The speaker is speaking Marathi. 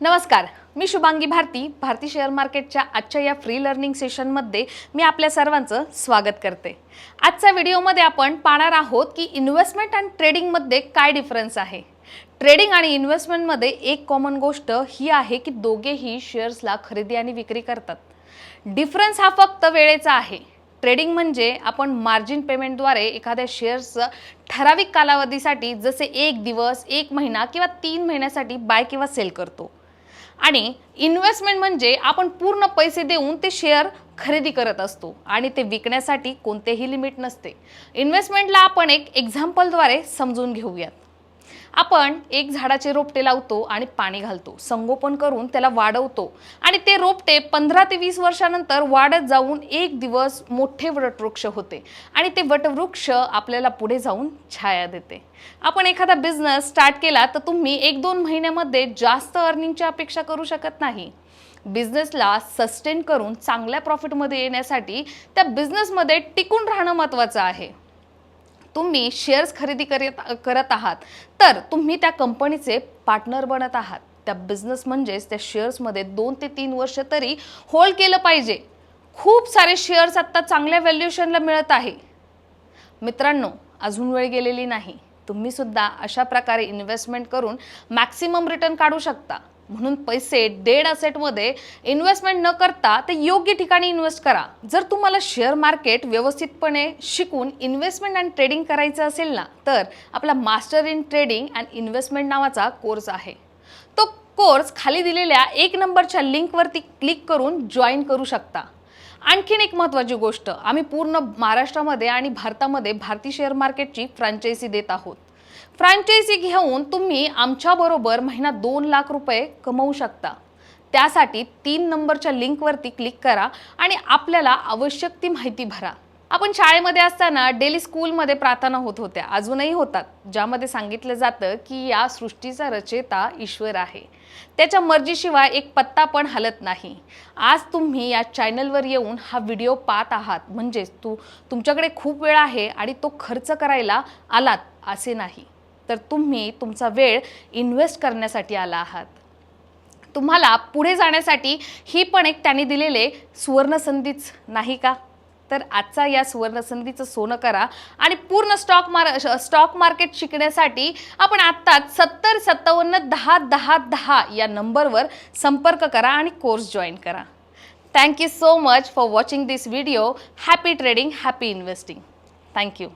नमस्कार मी शुभांगी भारती भारती शेअर मार्केटच्या आजच्या या फ्री लर्निंग सेशनमध्ये मी आपल्या सर्वांचं स्वागत करते. आजच्या व्हिडिओमध्ये आपण पाहणार आहोत की इन्व्हेस्टमेंट अँड ट्रेडिंगमध्ये काय डिफरन्स आहे? ट्रेडिंग आणि इन्व्हेस्टमेंटमध्ये एक कॉमन गोष्ट ही आहे की दोघेही शेअर्सला खरेदी आणि विक्री करतात. डिफरन्स हा फक्त वेळेचा आहे. ट्रेडिंग म्हणजे आपण मार्जिन पेमेंटद्वारे एखाद्या शेअर्सचं ठराविक कालावधीसाठी जसे एक दिवस एक महिना किंवा तीन महिन्यासाठी बाय किंवा सेल करतो. आणि इन्व्हेस्टमेंट म्हणजे आपण पूर्ण पैसे देऊन ते शेअर खरेदी करत असतो आणि ते विकण्यासाठी कोणतेही लिमिट नसते. इन्व्हेस्टमेंटला आपण एक एक्झाम्पलद्वारे समजून घेऊयात. आपण एक झाडाचे रोपटे लावतो आणि पाणी घालतो संगोपन करून त्याला वाढवतो. आणि ते रोपटे पंधरा ते वीस वर्षानंतर वाढत जाऊन एक दिवस मोठे वटवृक्ष होते. आणि ते वटवृक्ष आपल्याला पुढे जाऊन छाया देते. आपण एखादा बिझनेस स्टार्ट केला तर तुम्ही एक दोन महिन्यामध्ये जास्त अर्निंगची अपेक्षा करू शकत नाही. बिझनेसला सस्टेन करून चांगल्या प्रॉफिटमध्ये येण्यासाठी त्या बिझनेसमध्ये टिकून राहणं महत्त्वाचं आहे. तुम्ही शेअर्स खरेदी करत करत आहात तर तुम्ही त्या कंपनीचे पार्टनर बनत आहात. त्या बिझनेस म्हणजेच त्या शेअर्समध्ये दोन ते तीन वर्ष तरी होल्ड केलं पाहिजे. खूप सारे शेअर्स आत्ता चांगल्या व्हॅल्युएशनला मिळत आहे. मित्रांनो अजून वेळ गेलेली नाही. तुम्ही सुद्धा अशा प्रकारे इन्व्हेस्टमेंट करून मॅक्सिमम रिटर्न काढू शकता. म्हणून पैसे डेड असेटमध्ये इन्व्हेस्टमेंट न करता ते योग्य ठिकाणी इन्व्हेस्ट करा. जर तुम्हाला शेअर मार्केट व्यवस्थितपणे शिकून इन्व्हेस्टमेंट अँड ट्रेडिंग करायचं असेल ना तर आपला master in trading and investment नावाचा कोर्स आहे. तो कोर्स खाली दिलेल्या एक नंबरच्या लिंकवरती क्लिक करून जॉईन करू शकता. आणखीन एक महत्त्वाची गोष्ट आम्ही पूर्ण महाराष्ट्रामध्ये आणि भारतामध्ये भारतीय शेअर मार्केटची फ्रँचायझी देत आहोत. फ्रँचायझी घेऊन तुम्ही आमच्याबरोबर महिना दोन लाख रुपये कमवू शकता. त्यासाठी तीन नंबरच्या लिंकवरती क्लिक करा आणि आपल्याला आवश्यक ती माहिती भरा. आपण शाळेमध्ये असताना डेली स्कूलमध्ये प्रार्थना होत होत्या. अजूनही होतात ज्यामध्ये सांगितलं जातं की या सृष्टीचा रचेता ईश्वर आहे. त्याच्या मर्जीशिवाय एक पत्ता पण हलत नाही. आज तुम्ही या चॅनलवर येऊन हा व्हिडिओ पाहत आहात. म्हणजेच तू तुमच्याकडे खूप वेळ आहे आणि तो खर्च करायला आलात असे नाही. तर तुम्ही तुमचा वेळ इन्व्हेस्ट करण्यासाठी आला आहात. तुम्हाला पुढे जाण्यासाठी ही पण एक त्यांनी दिलेले सुवर्णसंधीच नाही का? तर आजचा या सुवर्णसंधीचं सोनं करा आणि पूर्ण स्टॉक मार स्टॉक मार्केट शिकण्यासाठी आपण आत्ताच सत्तर सत्तावन्न दहा दहा दहा या नंबरवर संपर्क करा आणि कोर्स जॉईन करा. Thank you so much for watching this video happy trading happy investing thank you